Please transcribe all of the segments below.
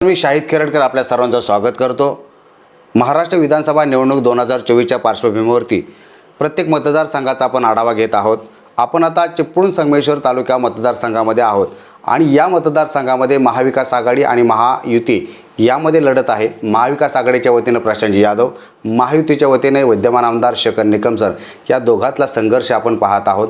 मी शाहिद खेरडकर आपल्या सर्वांचं स्वागत करतो. महाराष्ट्र विधानसभा निवडणूक दोन हजार चोवीसच्या पार्श्वभूमीवरती प्रत्येक मतदारसंघाचा आपण आढावा घेत आहोत. आपण आता चिपळूण संगमेश्वर तालुका मतदारसंघामध्ये आहोत आणि या मतदारसंघामध्ये महाविकास आघाडी आणि महायुती यामध्ये लढत आहे. महाविकास आघाडीच्या वतीनं प्रशांतजी यादव महायुतीच्या वतीने विद्यमान आमदार शेखर निकम सर या दोघातला संघर्ष आपण पाहत आहोत.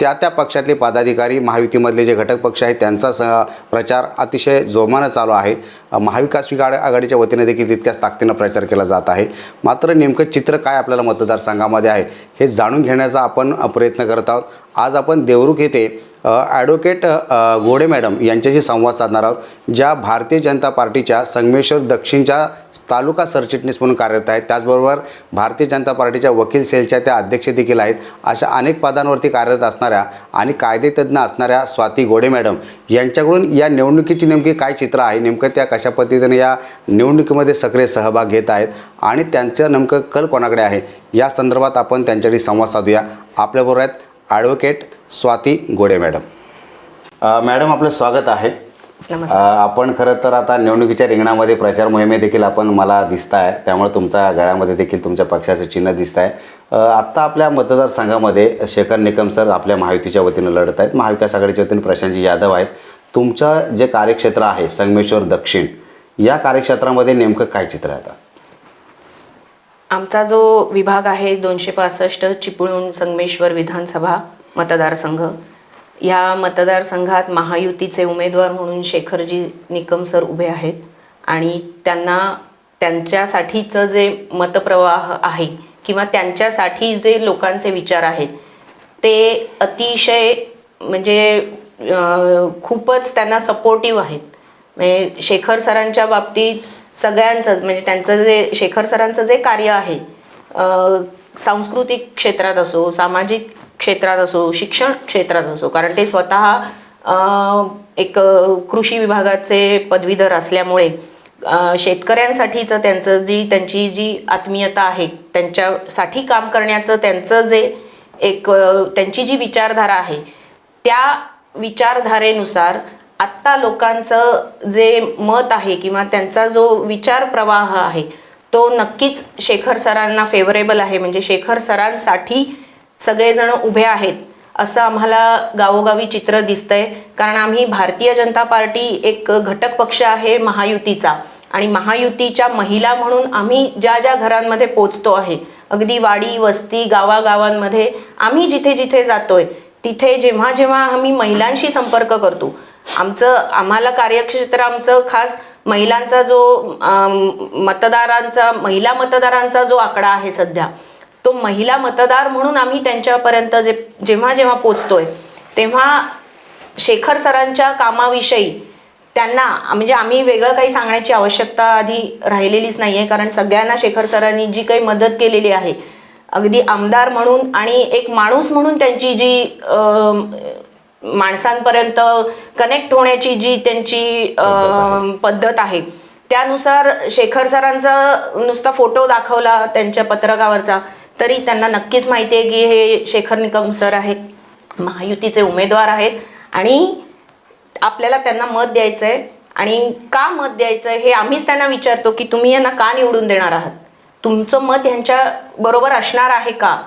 त्या त्या पक्षातले पदाधिकारी महायुतीमधले जे घटक पक्ष आहेत त्यांचा स प्रचार अतिशय जोमानं चालू आहे. महाविकास आघा- आघाडीच्या वतीने देखील तितक्याच ताकदीनं प्रचार केला जात आहे. मात्र नेमकं चित्र काय आपल्याला मतदारसंघामध्ये आहे हे जाणून घेण्याचा आपण प्रयत्न करत आहोत. आज आपण देवरुख येथे ॲडव्होकेट गोडे मॅडम यांच्याशी संवाद साधणार आहोत ज्या भारतीय जनता पार्टीच्या संगमेश्वर दक्षिणच्या तालुका सरचिटणीस म्हणून कार्यरत आहेत. त्याचबरोबर भारतीय जनता पार्टीच्या वकील सेलच्या त्या अध्यक्ष देखील आहेत. अशा अनेक पदांवरती कार्यरत असणाऱ्या आणि कायदेतज्ञ असणाऱ्या स्वाती गोडे मॅडम यांच्याकडून या निवडणुकीची नेमकी काय चित्र आहे? नेमकं त्या कशा पद्धतीने या निवडणुकीमध्ये सक्रिय सहभाग घेत आहेत? आणि त्यांचं नेमकं कल कोणाकडे आहे? या संदर्भात आपण त्यांच्याशी संवाद साधूया. आपल्याबरोबर आहेत ॲडव्होकेट स्वाती गोडे मॅडम. मॅडम आपलं स्वागत आहे. आपण खरं तर आता निवडणुकीच्या रिंगणामध्ये प्रचार मोहिमे देखील आपण मला दिसत आहे त्यामुळे तुमच्या गळ्यामध्ये देखील तुमच्या पक्षाचं चिन्ह दिसत आहे आत्ता आपल्या मतदारसंघामध्ये शेखर निकम सर आपल्या महायुतीच्या वतीनं लढत आहेत. महाविकास आघाडीच्या वतीने प्रशांतजी यादव आहेत. तुमचं जे कार्यक्षेत्र आहे संगमेश्वर दक्षिण या कार्यक्षेत्रामध्ये नेमकं काय चित्र आहे आता? आमचा जो विभाग आहे दोनशे पासष्ट चिपळूण संगमेश्वर विधानसभा मतदारसंघ. या मतदारसंघात महायुतीचे उमेदवार म्हणून शेखरजी निकम सर उभे आहेत आणि त्यांना त्यांच्यासाठीचं जे मतप्रवाह आहे किंवा त्यांच्यासाठी जे लोकांचे विचार आहेत ते अतिशय म्हणजे खूपच त्यांना सपोर्टिव्ह आहेत. म्हणजे शेखर सरांच्या बाबतीत सगळ्यांचंच म्हणजे त्यांचं जे शेखर सरांचं जे कार्य आहे सांस्कृतिक क्षेत्रात असो सामाजिक क्षेत्रात असो शिक्षण क्षेत्रात असो कारण ते स्वतः एक कृषी विभागाचे पदवीधर असल्यामुळे शेतकऱ्यांसाठीचं त्यांचं जी त्यांची जी आत्मीयता आहे त्यांच्यासाठी काम करण्याचं त्यांचं जे एक त्यांची जी विचारधारा आहे त्या विचारधारेनुसार आत्ता लोकांचं जे मत आहे किंवा त्यांचा जो विचार प्रवाह आहे तो नक्कीच शेखर सरांना फेवरेबल आहे. म्हणजे शेखर सरांसाठी सगळेजण उभे आहेत असं आम्हाला गावोगावी चित्र दिसतंय. कारण आम्ही भारतीय जनता पार्टी एक घटक पक्ष आहे महायुतीचा. आणि महायुतीच्या महिला म्हणून आम्ही ज्या ज्या घरांमध्ये पोचतो आहे अगदी वाडी वस्ती गावागावांमध्ये आम्ही जिथे जिथे जातोय तिथे जेव्हा जेव्हा आम्ही महिलांशी संपर्क करतो. आमचं आम्हाला कार्यक्षेत्र आमचं खास महिलांचा जो मतदारांचा महिला मतदारांचा जो आकडा आहे सध्या तो महिला मतदार म्हणून आम्ही त्यांच्यापर्यंत जे जेव्हा जेव्हा पोचतोय तेव्हा शेखर सरांच्या कामाविषयी त्यांना म्हणजे आम्ही वेगळं काही सांगण्याची आवश्यकता आधी राहिलेलीच नाही आहे कारण सगळ्यांना शेखर सरांनी जी काही मदत केलेली आहे अगदी आमदार म्हणून आणि एक माणूस म्हणून त्यांची जी माणसांपर्यंत कनेक्ट होण्याची जी त्यांची पद्धत आहे. त्यानुसार शेखर सरांचा नुसता फोटो दाखवला त्यांच्या पत्रकावरचा. तरी त्यांना नक्कीच माहिती आहे की हे शेखर निकम सर आहेत महायुतीचे उमेदवार आहेत आणि आपल्याला त्यांना मत द्यायचं आहे आणि का मत द्यायचं आहे हे आम्हीच त्यांना विचारतो की तुम्ही यांना का निवडून देणार आहात? तुमचं मत ह्यांच्या बरोबर असणार आहे का?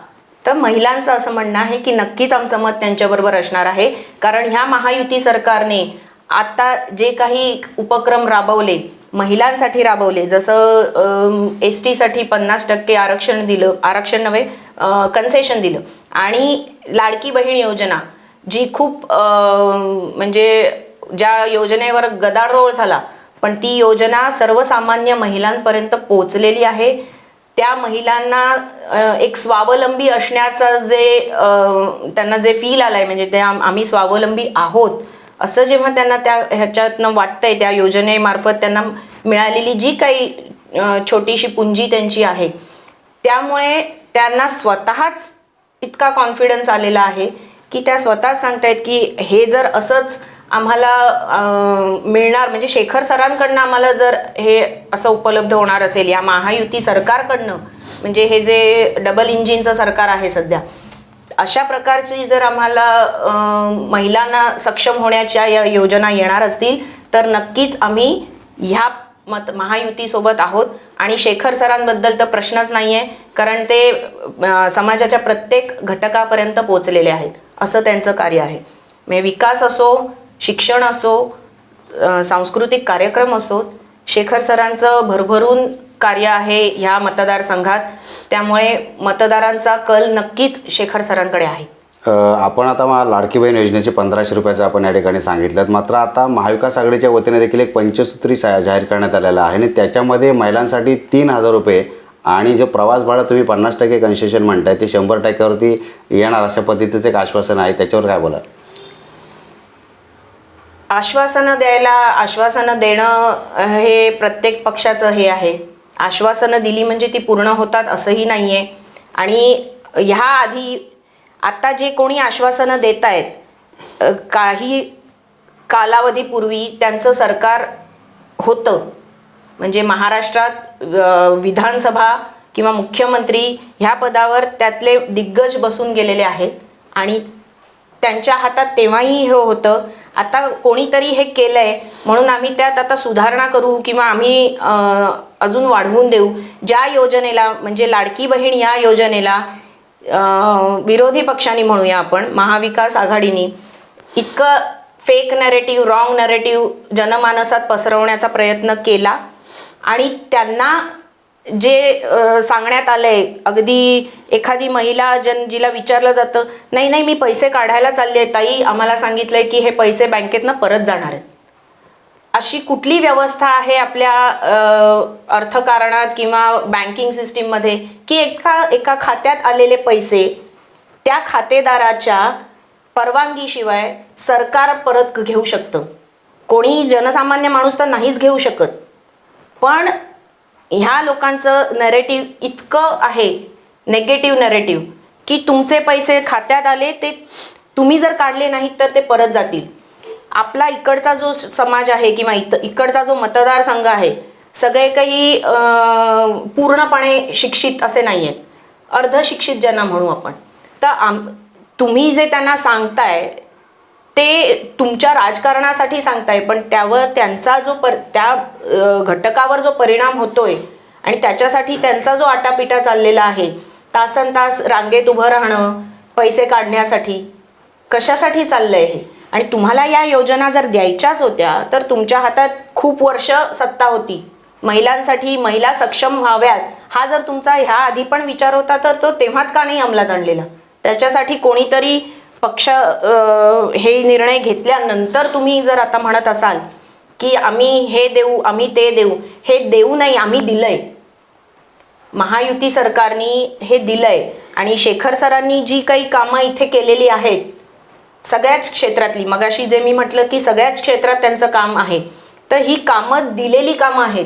तर महिलांचं असं म्हणणं आहे की नक्कीच आमचं मत त्यांच्याबरोबर असणार आहे. कारण ह्या महायुती सरकारने आता जे काही उपक्रम राबवले महिलांसाठी राबवले. जसं एस टीसाठी पन्नास टक्के आरक्षण दिलं आरक्षण नव्हे कन्सेशन दिलं. आणि लाडकी बहीण योजना जी खूप म्हणजे ज्या योजनेवर गदारोळ झाला पण ती योजना सर्वसामान्य महिलांपर्यंत पोचलेली आहे. त्या महिलांना एक स्वावलंबी असण्याचं जे त्यांना जे फील आलंय म्हणजे त्या आम्ही स्वावलंबी आहोत असं जेव्हा त्यांना त्या ह्याच्यातनं वाटतंय त्या योजनेमार्फत त्यांना मिळालेली जी काही छोटीशी पुंजी त्यांची आहे त्यामुळे त्यांना स्वतःच इतका कॉन्फिडन्स आलेला आहे की त्या स्वतःच सांगतायत की हे जर असंच आम्हाला मिळणार म्हणजे शेखर सरांकडनं आम्हाला जर हे असं उपलब्ध होणार असेल या महायुती सरकारकडनं म्हणजे हे जे डबल इंजिनचं सरकार आहे सध्या अशा प्रकारची जर आम्हाला महिलांना सक्षम होण्याच्या या योजना येणार असतील तर नक्कीच आम्ही ह्या मत महायुतीसोबत आहोत. आणि शेखर सरांबद्दल तर प्रश्नच नाही आहे कारण ते समाजाच्या प्रत्येक घटकापर्यंत पोचलेले आहेत. असं त्यांचं कार्य आहे. म्हणजे विकास असो शिक्षण असो सांस्कृतिक कार्यक्रम असो शेखर सरांचं भरभरून कार्य आहे ह्या मतदारसंघात. त्यामुळे मतदारांचा कल नक्कीच शेखर सरांकडे आहे. आपण आता लाडकी बहीण योजनेचे पंधराशे रुपयाचं आपण या ठिकाणी सांगितलं. मात्र आता महाविकास आघाडीच्या वतीने देखील एक पंचसूत्री सा- जाहीर करण्यात आलेला आहे आणि त्याच्यामध्ये महिलांसाठी तीन हजार रुपये आणि जे प्रवास भाडं तुम्ही पन्नास टक्के कन्सेशन म्हणताय ते शंभर टक्क्यावरती येणार अशा पद्धतीचं एक आश्वासन आहे. त्याच्यावर काय बोला आश्वासनं द्यायला आश्वासनं देणं हे प्रत्येक पक्षाचं हे आहे. आश्वासनं दिली म्हणजे ती पूर्ण होतात असंही नाही आहे आणि ह्या आधी आता जे कोणी आश्वासनं देत आहेत काही कालावधीपूर्वी त्यांचं सरकार होतं. म्हणजे महाराष्ट्रात विधानसभा किंवा मुख्यमंत्री ह्या पदावर त्यातले दिग्गज बसून गेलेले आहेत. आणि त्यांच्या हातात तेव्हाही हे होतं आता कोणीतरी हे केलंय म्हणून आम्ही त्यात आता सुधारणा करू किंवा आम्ही अजून वाढवून देऊ. ज्या योजनेला म्हणजे लाडकी बहीण या योजनेला विरोधी पक्षांनी म्हणूया आपण महाविकास आघाडीनी इतकं फेक नरेटिव्ह रॉंग नरेटिव्ह जनमानसात पसरवण्याचा प्रयत्न केला. आणि त्यांना जे सांगण्यात आलंय अगदी एखादी महिला जन जिला विचारलं जातं नाही नाही मी पैसे काढायला चालली आहे ताई आम्हाला सांगितलंय की हे पैसे बँकेतनं परत जाणार आहेत. अशी कुठली व्यवस्था आहे आपल्या अर्थकारणात किंवा बँकिंग सिस्टीममध्ये की एका एका खात्यात आलेले पैसे त्या खातेदाराच्या परवानगीशिवाय सरकार परत घेऊ शकतं? कोणी जनसामान्य माणूस तर नाहीच घेऊ शकत. पण ह्या लोकांचं नरेटिव्ह इतकं आहे नेगेटिव्ह नरेटिव्ह की तुमचे पैसे खात्यात आले ते तुम्ही जर काढले नाहीत तर ते परत जातील. आपला इकडचा जो समाज आहे किंवा इत इकडचा जो मतदारसंघ आहे सगळे काही पूर्णपणे शिक्षित असे नाही आहेत अर्धशिक्षित ज्यांना म्हणू आपण. तर आम तुम्ही जे त्यांना सांगताय ते तुमच्या राजकारणासाठी सांगताय पण त्यावर त्यांचा जो पर त्या घटकावर जो परिणाम होतोय आणि त्याच्यासाठी त्यांचा जो आटापिटा चाललेला आहे तासन तास रांगेत उभं राहणं पैसे काढण्यासाठी कशासाठी चाललंय हे? आणि तुम्हाला या योजना जर द्यायच्याच होत्या तर तुमच्या हातात खूप वर्ष सत्ता होती. महिलांसाठी महिला सक्षम व्हाव्यात हा जर तुमचा ह्या आधी पण विचार होता तर तो तेव्हाच का नाही अंमलात आणलेला? त्याच्यासाठी कोणीतरी पक्ष हे निर्णय घेतल्यानंतर तुम्ही जर आता म्हणत असाल की आम्ही हे देऊ आम्ही ते देऊ हे देऊ नाही आम्ही दिलंय. महायुती सरकारनी हे दिलंय आणि शेखर सरांनी जी काही कामं इथे केलेली आहेत सगळ्याच क्षेत्रातली मगाशी जे मी म्हटलं की सगळ्याच क्षेत्रात त्यांचं काम आहे तर ही कामं दिलेली कामं आहेत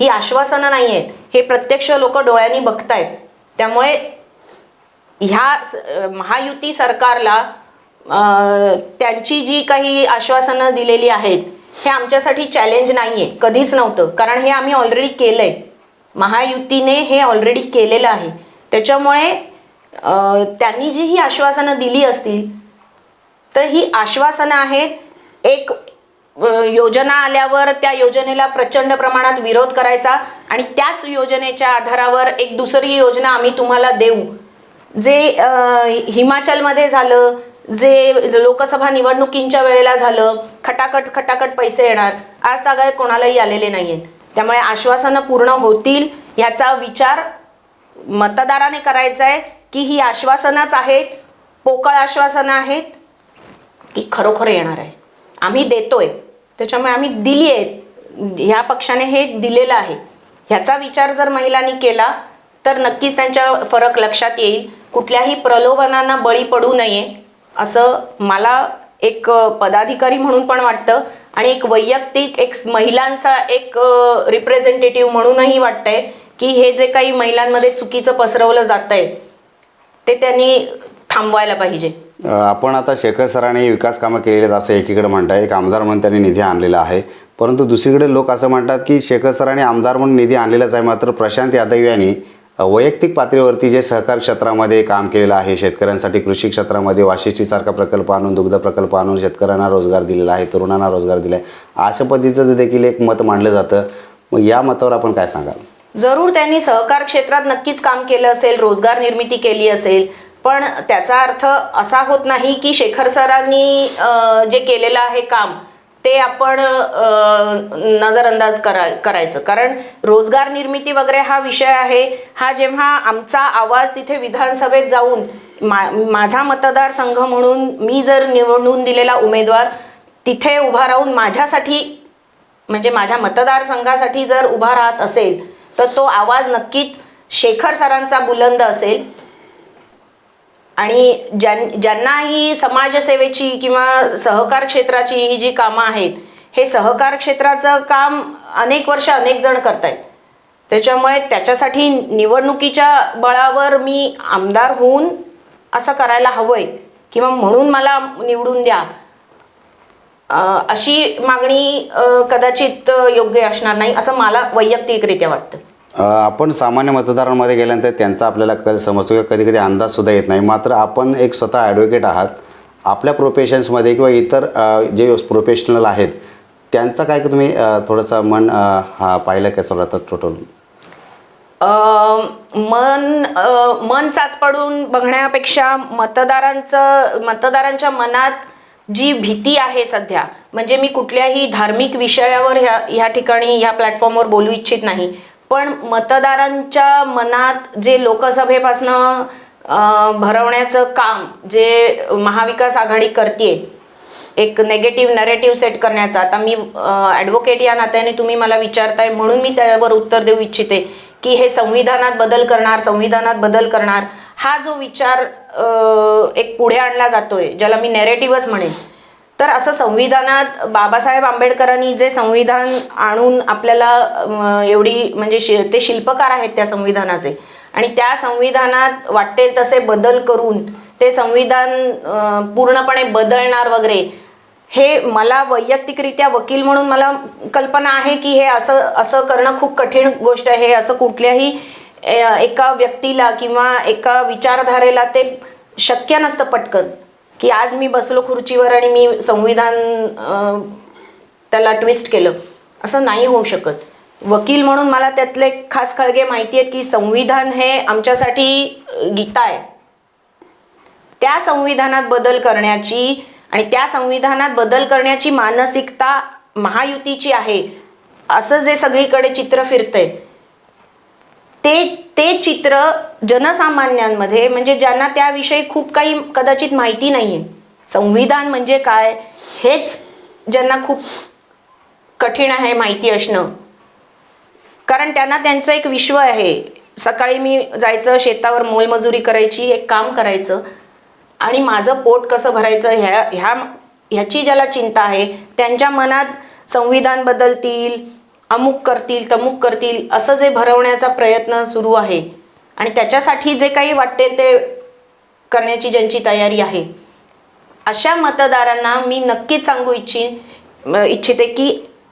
ही आश्वासनं नाही आहेत हे प्रत्यक्ष लोक डोळ्यांनी बघतायत. त्यामुळे ह्या स- महायुती सरकारला त्यांची जी काही आश्वासनं दिलेली आहेत हे आमच्यासाठी चॅलेंज नाही आहे कधीच नव्हतं. कारण हे आम्ही ऑलरेडी केलं आहे महायुतीने हे ऑलरेडी केलेलं आहे. त्याच्यामुळे त्यांनी जी ही आश्वासनं दिली असतील तर ही आश्वासनं आहेत एक योजना आल्यावर त्या योजनेला प्रचंड प्रमाणात विरोध करायचा आणि त्याच योजनेच्या आधारावर एक दुसरी योजना आम्ही तुम्हाला देऊ. जे हिमाचलमध्ये झालं जे लोकसभा निवडणुकींच्या वेळेला झालं खटाखट खटाखट पैसे येणार आज तागायत कोणालाही आलेले नाही आहेत त्यामुळे आश्वासनं पूर्ण होतील ह्याचा विचार मतदाराने करायचा आहे की ही आश्वासनच आहेत पोकळ आश्वासनं आहेत की खरोखर येणार आहे. आम्ही देतोय. त्याच्यामुळे आम्ही दिली आहेत ह्या पक्षाने हे दिलेलं आहे. ह्याचा विचार जर महिलांनी केला तर नक्कीच त्यांच्या फरक लक्षात येईल. कुठल्याही प्रलोभनांना बळी पडू नये असं मला एक पदाधिकारी म्हणून पण वाटतं. आणि एक वैयक्तिक एक महिलांचा एक रिप्रेझेंटेटिव्ह म्हणूनही वाटतंय की हे जे काही महिलांमध्ये चुकीचं पसरवलं जात आहे ते त्यांनी थांबवायला पाहिजे. आपण आता शेखर सरांनी विकास कामं केलेली आहेत असं एकीकडे म्हणताय. एक आमदार म्हणून त्यांनी निधी आणलेला आहे. परंतु दुसरीकडे लोक असं म्हणतात की शेखर सरांनी आमदार म्हणून निधी आणलेलाच आहे. मात्र प्रशांत यादव यांनी वैयक्तिक पातळीवरती जे सहकार क्षेत्रामध्ये काम केलेलं आहे शेतकऱ्यांसाठी कृषी क्षेत्रामध्ये वाशिष्ठीसारखा प्रकल्प आणून दुग्ध प्रकल्प आणून शेतकऱ्यांना रोजगार दिलेला आहे तरुणांना रोजगार दिला आहे अशा पद्धतीचं देखील एक मत मांडलं जातं. मग या मतावर आपण काय सांगाल? जरूर त्यांनी सहकार क्षेत्रात नक्कीच काम केलं असेल रोजगार निर्मिती केली असेल पण त्याचा अर्थ असा होत नाही की शेखर सरांनी जे केलेलं आहे काम ते आपण नजरअंदाज करा करायचं. कारण रोजगार निर्मिती वगैरे हा विषय आहे. हा जेव्हा आमचा आवाज तिथे विधानसभेत जाऊन मा माझा मतदारसंघ म्हणून मी जर निवडून दिलेला उमेदवार तिथे उभा राहून माझ्यासाठी म्हणजे माझ्या मतदारसंघासाठी जर उभा राहत असेल तर तो आवाज नक्कीच शेखर सरांचा बुलंद असेल. आणि ज्यां ज्यांना ही समाजसेवेची किंवा सहकार क्षेत्राची ही जी कामं आहेत हे सहकार क्षेत्राचं काम अनेक वर्ष अनेक जण आहेत त्याच्यामुळे त्याच्यासाठी निवडणुकीच्या बळावर मी आमदार होऊन असं करायला हवं आहे किंवा म्हणून मला निवडून द्या. अशी मागणी कदाचित योग्य असणार नाही असं मला वैयक्तिकरित्या वाटतं. आपण सामान्य मतदारांमध्ये गेल्यानंतर त्यांचा आपल्याला कल समजतो किंवा कधी कधी अंदाजसुद्धा येत नाही. मात्र आपण एक स्वतः ॲडव्होकेट आहात. आपल्या प्रोफेशन्समध्ये किंवा इतर जे प्रोफेशनल आहेत त्यांचा काय का तुम्ही थोडंसं मन हा पाहिलं कसं राहतं टोटल मन मन चाचपडून बघण्यापेक्षा मतदारांचं मतदारांच्या मनात जी भीती आहे सध्या म्हणजे मी कुठल्याही धार्मिक विषयावर ह्या ह्या ठिकाणी ह्या प्लॅटफॉर्मवर बोलू इच्छित नाही. पण मतदारांच्या मनात जे लोकसभेपासनं भरवण्याचं काम जे महाविकास आघाडी करते एक नेगेटिव्ह नरेटिव्ह सेट करण्याचा आता मी ॲडव्होकेट या नात्याने तुम्ही मला विचारताय म्हणून मी त्यावर उत्तर देऊ इच्छिते की हे संविधानात बदल करणार संविधानात बदल करणार हा जो विचार एक पुढे आणला जातोय ज्याला मी नेरेटिव्हच म्हणेन तर असं संविधानात बाबासाहेब आंबेडकरांनी जे संविधान आणून आपल्याला एवढी म्हणजे शि ते शिल्पकार आहेत त्या संविधानाचे. आणि त्या संविधानात वाटेल तसे बदल करून ते संविधान पूर्णपणे बदलणार वगैरे हे मला वैयक्तिकरित्या वकील म्हणून मला कल्पना आहे की हे असं असं करणं खूप कठीण गोष्ट आहे. असं कुठल्याही एका व्यक्तीला किंवा एका विचारधारेला ते शक्य नसतं पटकन. की आज मी बसलो खुर्चीवर आणि मी संविधान त्याला ट्विस्ट केलं. असं नाही होऊ शकत. वकील म्हणून मला त्यातले खास खळगे माहिती आहेत की संविधान हे आमच्यासाठी गीता आहे. त्या संविधानात बदल करण्याची आणि त्या संविधानात बदल करण्याची मानसिकता महायुतीची आहे. असं जे सगळीकडे चित्र फिरतंय. ते ते चित्र जनसामान्यांमध्ये म्हणजे ज्यांना त्याविषयी खूप काही कदाचित माहिती नाही आहे संविधान म्हणजे काय? हेच ज्यांना खूप कठीण आहे माहिती असणं. कारण त्यांना त्यांचं एक विश्व आहे. सकाळी मी जायचं शेतावर मोलमजुरी करायची एक काम करायचं. आणि माझं पोट कसं भरायचं ह्या ह्या ह्याची ज्याला चिंता आहे त्यांच्या मनात संविधान बदलतील अमुक करतील तमुक करतील असं जे भरवण्याचा प्रयत्न सुरू आहे. आणि त्याच्यासाठी जे काही वाटेल ते करण्याची ज्यांची तयारी आहे. अशा मतदारांना मी नक्कीच सांगू इच्छिन इच्छिते की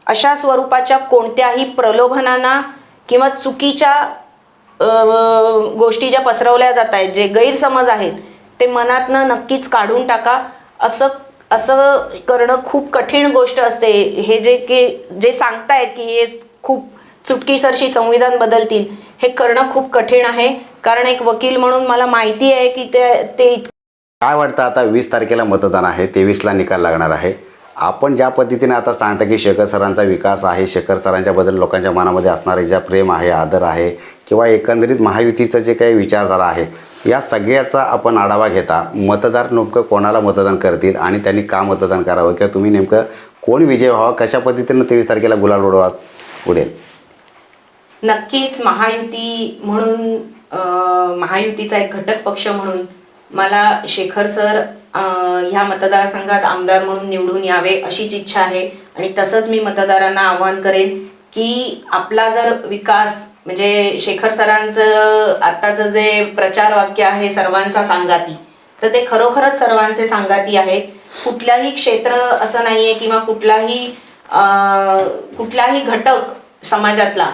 अशा स्वरूपाच्या कोणत्याही प्रलोभनांना किंवा चुकीच्या गोष्टी ज्या पसरवल्या जात आहेत जे गैरसमज आहेत ते मनातनं नक्कीच काढून टाका. असं असं करणं खूप कठीण गोष्ट असते. हे जे की जे सांगतायत की हे खूप चुटकीसरशी संविधान बदलतील हे करणं खूप कठीण आहे. कारण एक वकील म्हणून मला माहिती आहे की ते ते काय वाटतं आता वीस तारखेला मतदान आहे तेवीसला निकाल लागणार आहे. आपण ज्या पद्धतीने आता सांगता की शेखर सरांचा विकास आहे शेखर सरांच्याबद्दल लोकांच्या मनामध्ये असणारे ज्या प्रेम आहे आदर आहे किंवा एकंदरीत महायुतीचं जे काही विचारधारा आहे या सगळ्याचा आपण आढावा घेता. मतदार नेमकं कोणाला मतदान करतील आणि त्यांनी का मतदान करावं? किंवा तुम्ही नेमकं कोण विजय व्हावा? कशा पद्धतीनं तेवीस तारखेला गुलाल उडवा उडेल? नक्कीच महायुती म्हणून महायुतीचा एक घटक पक्ष म्हणून मला शेखर सर ह्या मतदारसंघात आमदार म्हणून निवडून यावे अशीच इच्छा आहे. आणि तसंच मी मतदारांना आवाहन करेन की आपला जर विकास म्हणजे शेखर सरांचं आत्ताचं जे प्रचार वाक्य आहे सर्वांचा सांगाती तर ते खरोखरच सर्वांचे सांगाती आहेत. कुठल्याही क्षेत्र असं नाही आहे किंवा कुठलाही कुठलाही घटक समाजातला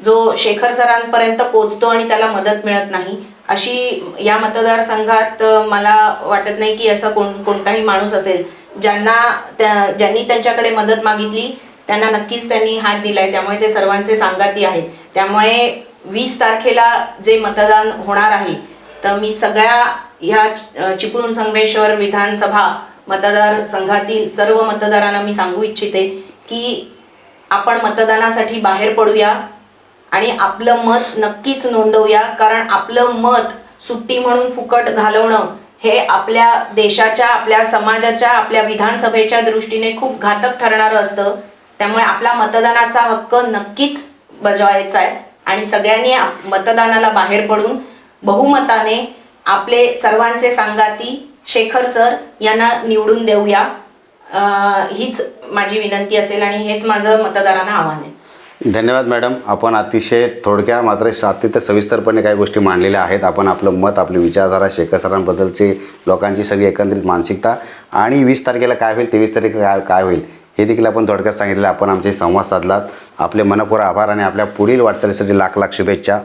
जो शेखर सरांपर्यंत पोचतो आणि त्याला मदत मिळत नाही अशी या मतदारसंघात मला वाटत नाही की असा कोण कोणताही माणूस असेल ज्यांना त्या ज्यांनी त्यांच्याकडे मदत मागितली त्यांना नक्कीच त्यांनी हात दिलाय. त्यामुळे ते सर्वांचे सांगाती आहेत. त्यामुळे वीस तारखेला जे मतदान होणार आहे तर मी सगळ्या ह्या चिपळूण संगमेश्वर विधानसभा मतदार संघातील सर्व मतदारांना मी सांगू इच्छिते की आपण मतदानासाठी बाहेर पडूया आणि आपलं मत नक्कीच नोंदवूया. कारण आपलं मत सुट्टी म्हणून फुकट घालवणं हे आपल्या देशाच्या आपल्या समाजाच्या आपल्या विधानसभेच्या दृष्टीने खूप घातक ठरणारं असतं. त्यामुळे आपला मतदानाचा हक्क नक्कीच बजावायचा आहे. आणि सगळ्यांनी मतदानाला बाहेर पडून बहुमताने आपले सर्वांचे सांगाती शेखर सर यांना निवडून देऊया. हीच माझी विनंती असेल आणि हेच माझं मतदारांना आव्हान आहे. धन्यवाद मॅडम. आपण अतिशय थोडक्या मात्र अत्यंत सविस्तरपणे काही गोष्टी मांडलेल्या आहेत. आपण आपलं मत आपली विचारधारा शेखर सरांबद्दलची लोकांची सगळी एकंदरीत मानसिकता आणि वीस तारखेला काय होईल तेवीस तारखेला काय काय होईल हे देखील आपण थोडक्यात सांगितलं आपण आमचे संवाद साधलात. आपले मनपूर आभार आणि आपल्या पुढील वाटचालीसाठी लाख लाख शुभेच्छा.